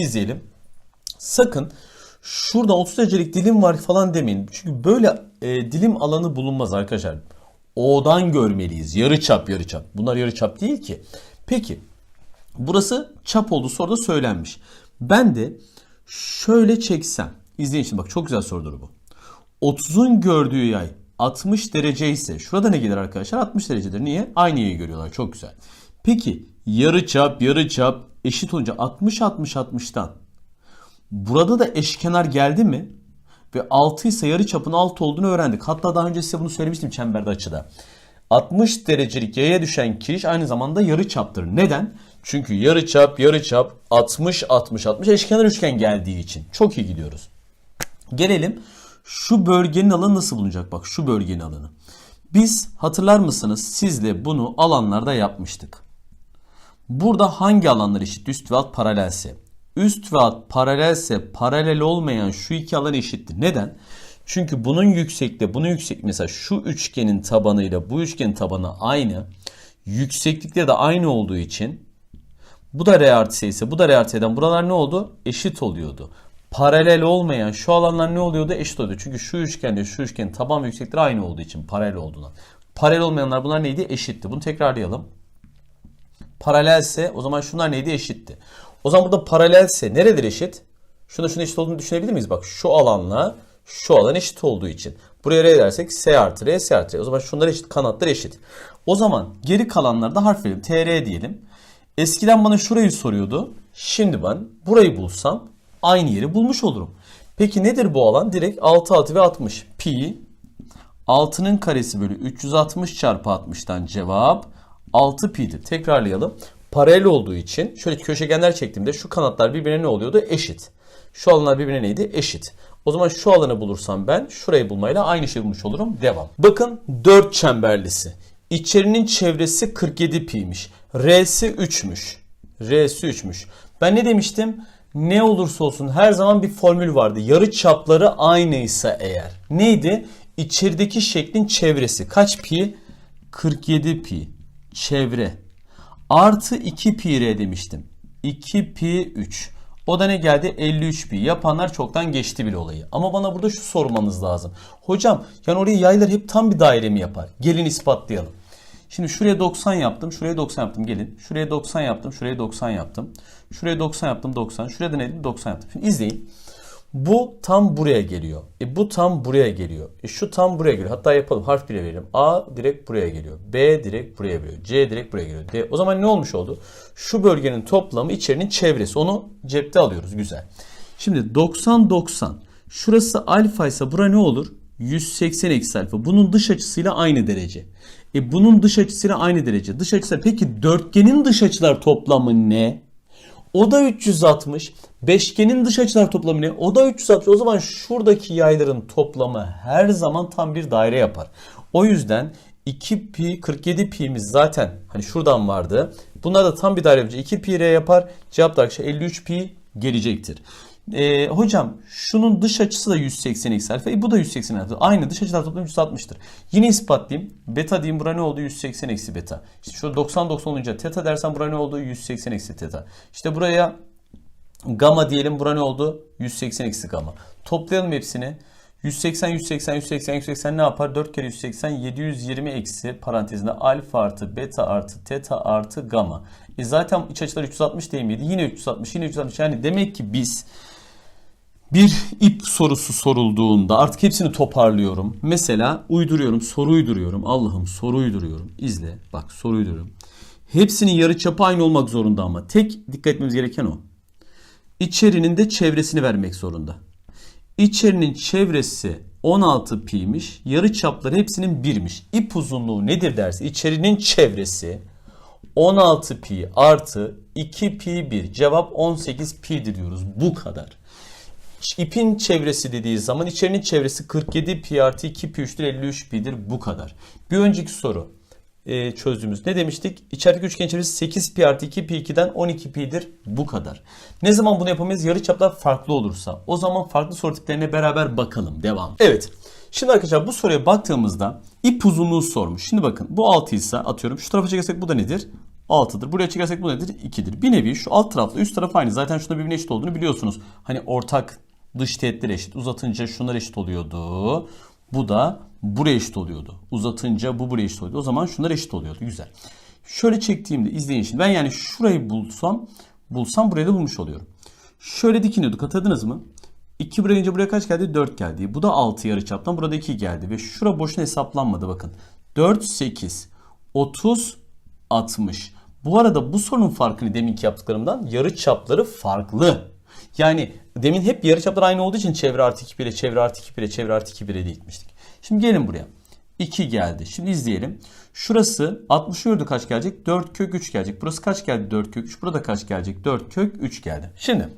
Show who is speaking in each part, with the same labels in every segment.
Speaker 1: izleyelim. Sakın şurada 30 derecelik dilim var falan demeyin. Çünkü böyle e, dilim alanı bulunmaz arkadaşlar. O'dan görmeliyiz. Yarı çap yarı çap. Bunlar yarı çap değil ki. Peki burası çap oldu soruda söylenmiş. Ben de şöyle çeksem. İzleyin şimdi bak çok güzel sorudur bu. 30'un gördüğü yay 60 derece ise şurada ne gelir arkadaşlar? 60 derecedir. Niye? Aynı yayı görüyorlar. Çok güzel. Peki yarı çap yarı çap eşit olunca 60 60 60'tan burada da eşkenar geldi mi? Ve 6 ise yarı çapın 6 olduğunu öğrendik. Hatta daha önce size bunu söylemiştim çemberde açıda. 60 derecelik yaya düşen kiriş aynı zamanda yarı çaptır. Neden? Çünkü yarı çap yarı çap 60 60 60 eşkenar üçgen geldiği için. Çok iyi gidiyoruz. Gelelim şu bölgenin alanı nasıl bulunacak? Bak şu bölgenin alanı. Biz hatırlar mısınız sizle bunu alanlarda yapmıştık. Burada hangi alanlar eşit? Üst ve alt paralelse. Üst ve alt paralelse paralel olmayan şu iki alan eşittir. Neden? Çünkü bunun yüksekliği, bunun yüksek mesela şu üçgenin tabanıyla bu üçgenin tabanı aynı. Yükseklikleri de aynı olduğu için bu da R artı ise bu da R artı S'den buralar ne oldu? Eşit oluyordu. Paralel olmayan şu alanlar ne oluyordu? Eşit oluyordu. Çünkü şu üçgende şu üçgenin taban ve yükseklikleri aynı olduğu için paralel olduğundan. Paralel olmayanlar bunlar neydi? Eşitti. Bunu tekrarlayalım. Paralelse o zaman şunlar neydi? Eşitti. O zaman burada paralelse neredir eşit? Şuna şuna eşit olduğunu düşünebilir miyiz? Bak şu alanla şu alan eşit olduğu için. Buraya R dersek S artı R, S artı R. O zaman şunlar eşit, kanatlar eşit. O zaman geri kalanlarda harf verelim. TR diyelim. Eskiden bana şurayı soruyordu. Şimdi ben burayı bulsam aynı yeri bulmuş olurum. Peki nedir bu alan? Direkt 6, 6 ve 60. Pi 6'nın karesi bölü 360 çarpı 60'tan cevap 6 pi'dir. Tekrarlayalım. Paralel olduğu için şöyle köşegenler çektiğimde şu kanatlar birbirine ne oluyordu? Eşit. Şu alanlar birbirine neydi? Eşit. O zaman şu alanı bulursam ben şurayı bulmayla aynı şeyi bulmuş olurum. Devam. Bakın 4 çemberlisi. İçerinin çevresi 47 pi'ymiş. R'si 3'müş. R'si 3'müş. Ben ne demiştim? Ne olursa olsun her zaman bir formül vardı. Yarı çapları aynıysa eğer. Neydi? İçerideki şeklin çevresi. Kaç pi? 47 pi. Çevre. Artı 2 pi r demiştim. 2 pi 3. O da ne geldi? 53 pi. Yapanlar çoktan geçti bile olayı. Ama bana burada şu sormanız lazım. Hocam yani oraya yaylar hep tam bir daire mi yapar? Gelin ispatlayalım. Şimdi şuraya 90 yaptım, şuraya 90 yaptım. Gelin. Şuraya 90 yaptım, şuraya 90 yaptım. Şuraya 90 yaptım, 90. Şuraya da neydi? 90 yaptım. Şimdi izleyin. Bu tam buraya geliyor. E bu tam buraya geliyor. E şu tam buraya geliyor. Hatta yapalım. Harf bile verelim. A direkt buraya geliyor. B direkt buraya geliyor. C direkt buraya geliyor. D. O zaman ne olmuş oldu? Şu bölgenin toplamı içerinin çevresi. Onu cepte alıyoruz. Güzel. Şimdi 90 90. Şurası alfa ise bura ne olur? 180 eksi alfa. Bunun dış açısıyla aynı derece. E bunun dış açısıyla aynı derece. Dış açısı peki dörtgenin dış açılar toplamı ne? O da 360. Beşgenin dış açılar toplamı ne? O da 360. O zaman şuradaki yayların toplamı her zaman tam bir daire yapar. O yüzden 2 pi 47 pi'miz zaten hani şuradan vardı. Bunlar da tam bir daire yapınca 2 pi r yapar. Cevap da arkadaşlar 53 pi gelecektir. Ee, hocam şunun dış açısı da 180 eksi alfa. E, bu da 180 alfa. Aynı dış açılar toplamı 160'tır. Yine ispatlayayım. Beta diyeyim bura ne oldu? 180 eksi beta. İşte şu 90 90 olunca teta dersen bura ne oldu? 180 eksi teta. İşte buraya gamma diyelim bura ne oldu? 180 eksi gamma. Toplayalım hepsini. 180, 180, 180, 180 ne yapar? 4 kere 180, 720 eksi parantezinde alfa artı beta artı teta artı gamma. E zaten iç açılar 360 değil miydi? Yine 360, yine 360. Yani demek ki biz bir ip sorusu sorulduğunda artık hepsini toparlıyorum. Mesela uyduruyorum, soru uyduruyorum. Allah'ım soru uyduruyorum. İzle. Bak soru uyduruyorum. Hepsinin yarıçapı aynı olmak zorunda ama tek dikkat etmemiz gereken o. İçerinin de çevresini vermek zorunda. İçerinin çevresi 16 pi'miş. Yarı çapları hepsinin 1'miş. İp uzunluğu nedir derse içerinin çevresi 16 pi artı 2 pi 1. Cevap 18 pi'dir diyoruz. Bu kadar. İpin çevresi dediği zaman içerinin çevresi 47 pi artı 2 pi 3'tür 53 pi'dir. Bu kadar. Bir önceki soru e, çözdüğümüz ne demiştik? İçerideki üçgen çevresi 8 pi artı 2 pi 2'den 12 pi'dir. Bu kadar. Ne zaman bunu yapamayız? Yarıçaplar farklı olursa. O zaman farklı soru tiplerine beraber bakalım. Devam. Evet. Şimdi arkadaşlar bu soruya baktığımızda ip uzunluğu sormuş. Şimdi bakın bu 6 ise atıyorum şu tarafa çekersek bu da nedir? 6'dır. Buraya çekersek bu nedir? 2'dir. Bir nevi şu alt tarafla üst taraf aynı. Zaten şunda birbirine eşit olduğunu biliyorsunuz. Hani ortak dış teğetler eşit. Uzatınca şunlar eşit oluyordu. Bu da buraya eşit oluyordu. Uzatınca bu buraya eşit oluyordu. O zaman şunlar eşit oluyordu. Güzel. Şöyle çektiğimde izleyin şimdi. Ben yani şurayı bulsam bulsam burayı da bulmuş oluyorum. Şöyle dikiniyorduk hatırladınız mı? 2 buraya buraya kaç geldi? 4 geldi. Bu da 6 yarıçaptan. Burada 2 geldi. Ve şura boşuna hesaplanmadı bakın. 4, 8, 30, 60. Bu arada bu sorunun farkını deminki yaptıklarımdan yarı çapları farklı. Yani demin hep yarı çaplar aynı olduğu için çevre artı 2 bire, çevre artı 2 bire, çevre artı 2 bire diye gitmiştik. Şimdi gelin buraya. 2 geldi. Şimdi izleyelim. Şurası 60 gördü kaç gelecek? 4 kök 3 gelecek. Burası kaç geldi? 4 kök 3. Burada kaç gelecek? 4 kök 3 geldi. Şimdi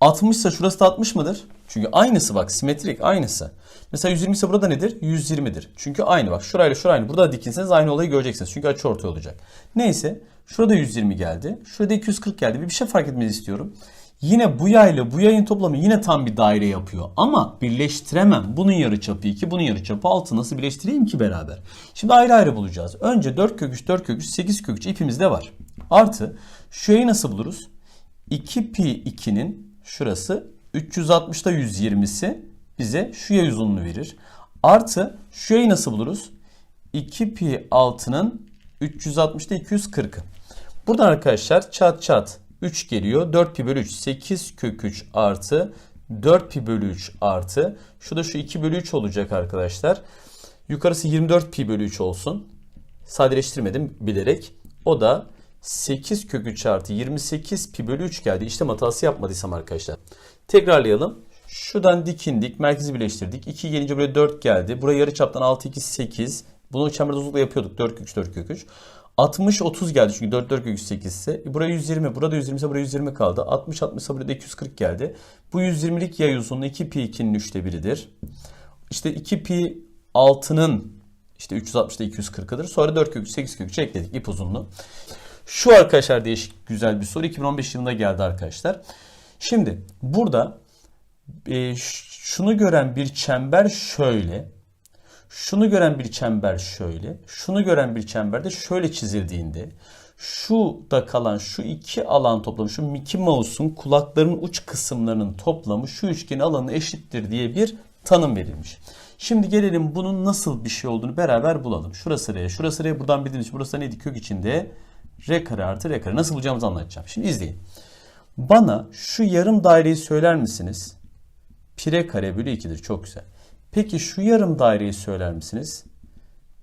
Speaker 1: 60 ise şurası da 60 mıdır? Çünkü aynısı bak simetrik aynısı. Mesela 120 ise burada nedir? 120'dir. Çünkü aynı bak şurayla şurayla aynı. Burada dikinseniz aynı olayı göreceksiniz. Çünkü açı ortay olacak. Neyse şurada 120 geldi. Şurada 240 geldi. Bir şey fark etmenizi istiyorum. Yine bu yayla bu yayın toplamı yine tam bir daire yapıyor. Ama birleştiremem. Bunun yarıçapı 2, bunun yarıçapı 6. Nasıl birleştireyim ki beraber? Şimdi ayrı ayrı bulacağız. Önce 4 kök 3, 4 kök 3, 8 kök 3 ipimizde var. Artı şu yayı nasıl buluruz? 2 pi 2'nin şurası 360'da 120'si bize şu yay uzunluğunu verir. Artı şu yayı nasıl buluruz? 2 pi 6'nın 360'da 240'ı. Buradan arkadaşlar çat çat 3 geliyor. 4 pi bölü 3 8 kök 3 artı 4 pi bölü 3 artı şu şu 2 bölü 3 olacak arkadaşlar. Yukarısı 24 pi bölü 3 olsun. Sadeleştirmedim bilerek. O da 8 kök 3 artı 28 pi bölü 3 geldi. İşlem hatası yapmadıysam arkadaşlar. Tekrarlayalım. Şuradan dikindik. Merkezi birleştirdik. 2 gelince buraya 4 geldi. Buraya yarı çaptan 6 2 8. Bunu çember uzunlukla yapıyorduk. 4 kök 3 4 kök 3. 60 30 geldi çünkü 4 4 kök 8 ise. Buraya 120. Burada 120 ise buraya 120 kaldı. 60 60 ise buraya 240 geldi. Bu 120'lik yay uzunluğu 2 pi 2'nin 3'te 1'idir. İşte 2 pi 6'nın işte 360'da 240'ıdır. Sonra 4 kök 3 8 kök 3 ekledik ip uzunluğu. Şu arkadaşlar değişik güzel bir soru. 2015 yılında geldi arkadaşlar. Şimdi burada e, şunu gören bir çember şöyle. Şunu gören bir çember şöyle. Şunu gören bir çember de şöyle çizildiğinde şu da kalan şu iki alan toplamı şu Mickey Mouse'un kulaklarının uç kısımlarının toplamı şu üçgenin alanı eşittir diye bir tanım verilmiş. Şimdi gelelim bunun nasıl bir şey olduğunu beraber bulalım. Şurası R, şurası R buradan bildiğiniz burası neydi kök içinde R kare artı R kare. Nasıl bulacağımızı anlatacağım. Şimdi izleyin. Bana şu yarım daireyi söyler misiniz? Pire kare bölü 2'dir. Çok güzel. Peki şu yarım daireyi söyler misiniz?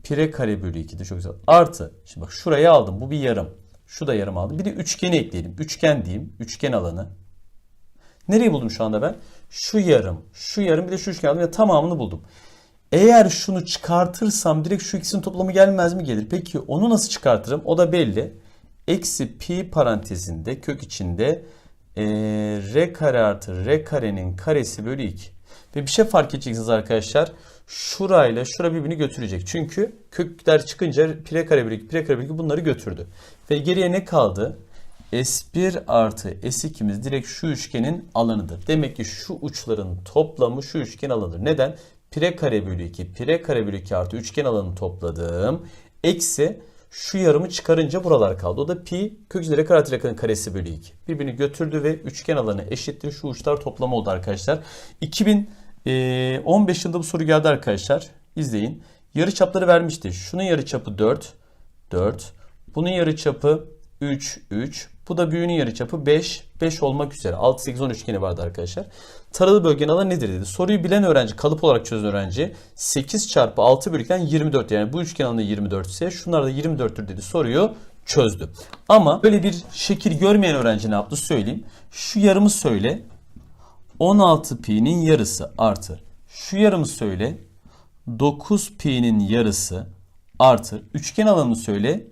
Speaker 1: Pire kare bölü 2'dir. Çok güzel. Artı. Şimdi bak şurayı aldım. Bu bir yarım. Şu da yarım aldım. Bir de üçgeni ekleyelim. Üçgen diyeyim. Üçgen alanı. Nereyi buldum şu anda ben? Şu yarım, şu yarım bir de şu üçgen aldım ve tamamını buldum. Eğer şunu çıkartırsam direkt şu ikisinin toplamı gelmez mi? Gelir. Peki onu nasıl çıkartırım? O da belli. Eksi pi parantezinde kök içinde e, r kare artı r karenin karesi bölü 2. Ve bir şey fark edeceksiniz arkadaşlar. Şurayla şura birbirini götürecek. Çünkü kökler çıkınca pire kare 2, pire kare 2 bunları götürdü. Ve geriye ne kaldı? S1 artı S2'miz direkt şu üçgenin alanıdır. Demek ki şu uçların toplamı şu üçgen alanıdır. Neden? Pire kare bölü 2, pire kare bölü 2 artı üçgen alanını topladım. Eksi şu yarımı çıkarınca buralar kaldı. O da pi kök üzeri kare rakanın karesi bölü 2. Birbirini götürdü ve üçgen alanı eşittir. Şu uçlar toplamı oldu arkadaşlar. 2015 yılında bu soru geldi arkadaşlar. İzleyin. Yarı çapları vermişti. Şunun yarı çapı 4. 4. Bunun yarı çapı 3, 3. Bu da büyüğünün yarıçapı 5, 5 olmak üzere. 6, 8, 10 üçgeni vardı arkadaşlar. Taralı bölgenin alanı nedir dedi. Soruyu bilen öğrenci, kalıp olarak çözen öğrenci 8 çarpı 6 bölükten 24 yani bu üçgen alanı 24 ise şunlar da 24'tür dedi. Soruyu çözdü. Ama böyle bir şekil görmeyen öğrenci ne yaptı söyleyeyim. Şu yarımı söyle. 16 pi'nin yarısı artı. Şu yarımı söyle. 9 pi'nin yarısı artı. Üçgen alanını söyle.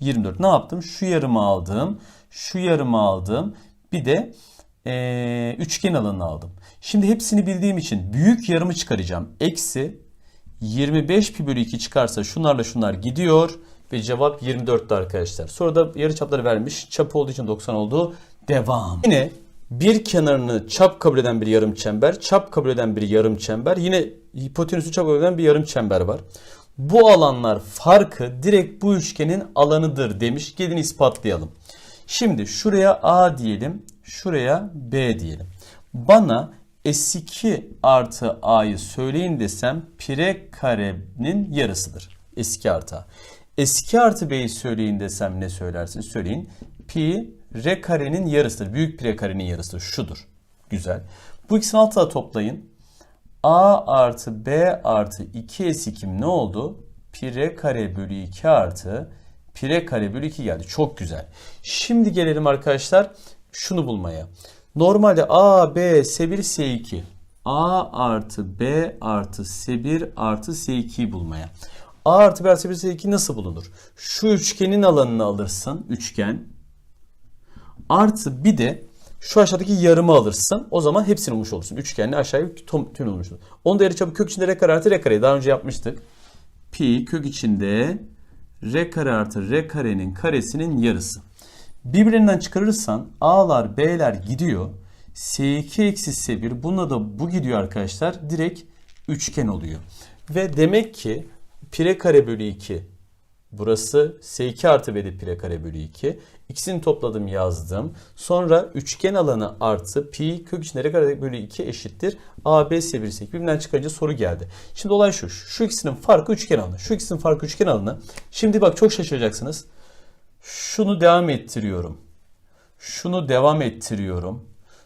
Speaker 1: 24. Ne yaptım? Şu yarımı aldım. Şu yarımı aldım. Bir de ee, üçgen alanını aldım. Şimdi hepsini bildiğim için büyük yarımı çıkaracağım. Eksi 25 pi bölü 2 çıkarsa şunlarla şunlar gidiyor. Ve cevap 24'tü arkadaşlar. Sonra da yarı çapları vermiş. Çap olduğu için 90 oldu. Devam. Yine bir kenarını çap kabul eden bir yarım çember, çap kabul eden bir yarım çember, yine hipotenüsü çap kabul eden bir yarım çember var. Bu alanlar farkı direkt bu üçgenin alanıdır demiş. Gelin ispatlayalım. Şimdi şuraya A diyelim. Şuraya B diyelim. Bana S2 artı A'yı söyleyin desem pire karenin yarısıdır. S2 artı A. S2 artı B'yi söyleyin desem ne söylersiniz? Söyleyin. Pi re karenin yarısıdır. Büyük pire karenin yarısıdır. Şudur. Güzel. Bu ikisini altığa toplayın. A artı B artı 2S2 ne oldu? Pire kare bölü 2 artı pire kare bölü 2 geldi. Çok güzel. Şimdi gelelim arkadaşlar şunu bulmaya. Normalde A, B, S1, S2. A artı B artı S1 artı S2'yi bulmaya. A artı B artı S1, S2 nasıl bulunur? Şu üçgenin alanını alırsın. Üçgen. Artı bir de şu aşağıdaki yarımı alırsın. O zaman hepsini bulmuş olursun. Üçgenle aşağıya tüm, tüm olmuş olur. Onu da yarıçapı kök içinde r kare artı r kareyi daha önce yapmıştık. Pi kök içinde r kare artı r karenin karesinin yarısı. Birbirinden çıkarırsan a'lar b'ler gidiyor. S2 eksi S1 bununla da bu gidiyor arkadaşlar. Direkt üçgen oluyor. Ve demek ki pire kare bölü 2 Burası S2 artı B'de pire kare bölü 2. İkisini topladım yazdım. Sonra üçgen alanı artı pi kök içinde r kare bölü 2 eşittir. A, B, S1, S2. Birbirinden çıkarınca soru geldi. Şimdi olay şu. Şu ikisinin farkı üçgen alanı. Şu ikisinin farkı üçgen alanı. Şimdi bak çok şaşıracaksınız. Şunu devam ettiriyorum. Şunu devam ettiriyorum.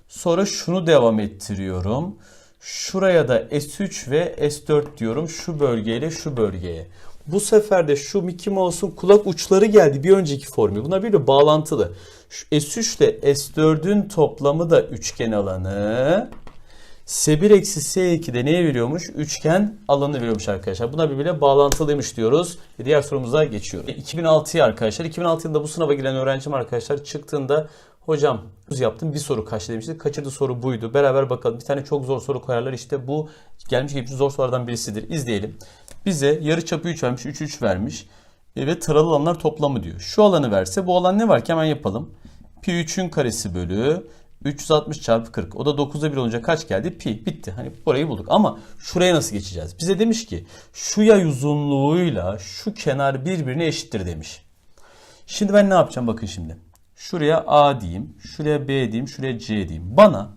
Speaker 1: Sonra şunu devam ettiriyorum. Şuraya da S3 ve S4 diyorum. Şu bölgeyle şu bölgeye. Bu sefer de şu Mickey Mouse'un kulak uçları geldi bir önceki formül. Bunlar birbirine bağlantılı. Şu S3 ile S4'ün toplamı da üçgen alanı. S1 eksi S2 de neye veriyormuş? Üçgen alanı veriyormuş arkadaşlar. Buna birbirine bağlantılıymış diyoruz. Ve diğer sorumuza geçiyoruz. 2006'ya arkadaşlar. 2006 yılında bu sınava giren öğrencim arkadaşlar çıktığında hocam yaptım bir soru kaçtı demişti. Kaçırdı soru buydu. Beraber bakalım. Bir tane çok zor soru koyarlar. İşte bu gelmiş geçmiş zor sorulardan birisidir. İzleyelim. Bize yarı çapı 3 vermiş, 3 3 vermiş. E, ve taralı alanlar toplamı diyor. Şu alanı verse bu alan ne var ki hemen yapalım. Pi 3'ün karesi bölü 360 çarpı 40. O da 9'da 1 olunca kaç geldi? Pi. Bitti. Hani burayı bulduk. Ama şuraya nasıl geçeceğiz? Bize demiş ki şu yay uzunluğuyla şu kenar birbirine eşittir demiş. Şimdi ben ne yapacağım? Bakın şimdi. Şuraya A diyeyim. Şuraya B diyeyim. Şuraya C diyeyim. Bana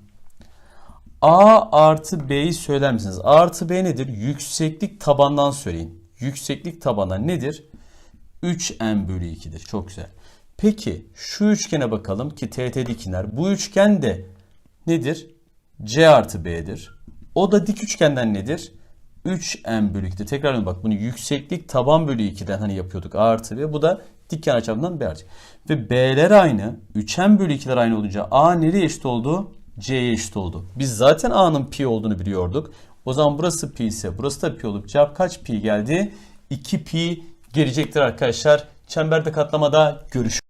Speaker 1: A artı B'yi söyler misiniz? A artı B nedir? Yükseklik tabandan söyleyin. Yükseklik tabana nedir? 3n bölü 2'dir. Çok güzel. Peki şu üçgene bakalım ki TT dikiner. Bu üçgen de nedir? C artı B'dir. O da dik üçgenden nedir? 3n bölü 2'dir. Tekrar bak bunu yükseklik taban bölü 2'den hani yapıyorduk. A artı B. Bu da dik kenar çapından B artı. Ve B'ler aynı. 3n bölü 2'ler aynı olunca A nereye eşit oldu? C'ye eşit oldu. Biz zaten A'nın pi olduğunu biliyorduk. O zaman burası pi ise burası da pi olup cevap kaç pi geldi? 2 pi gelecektir arkadaşlar. Çemberde katlamada görüşürüz.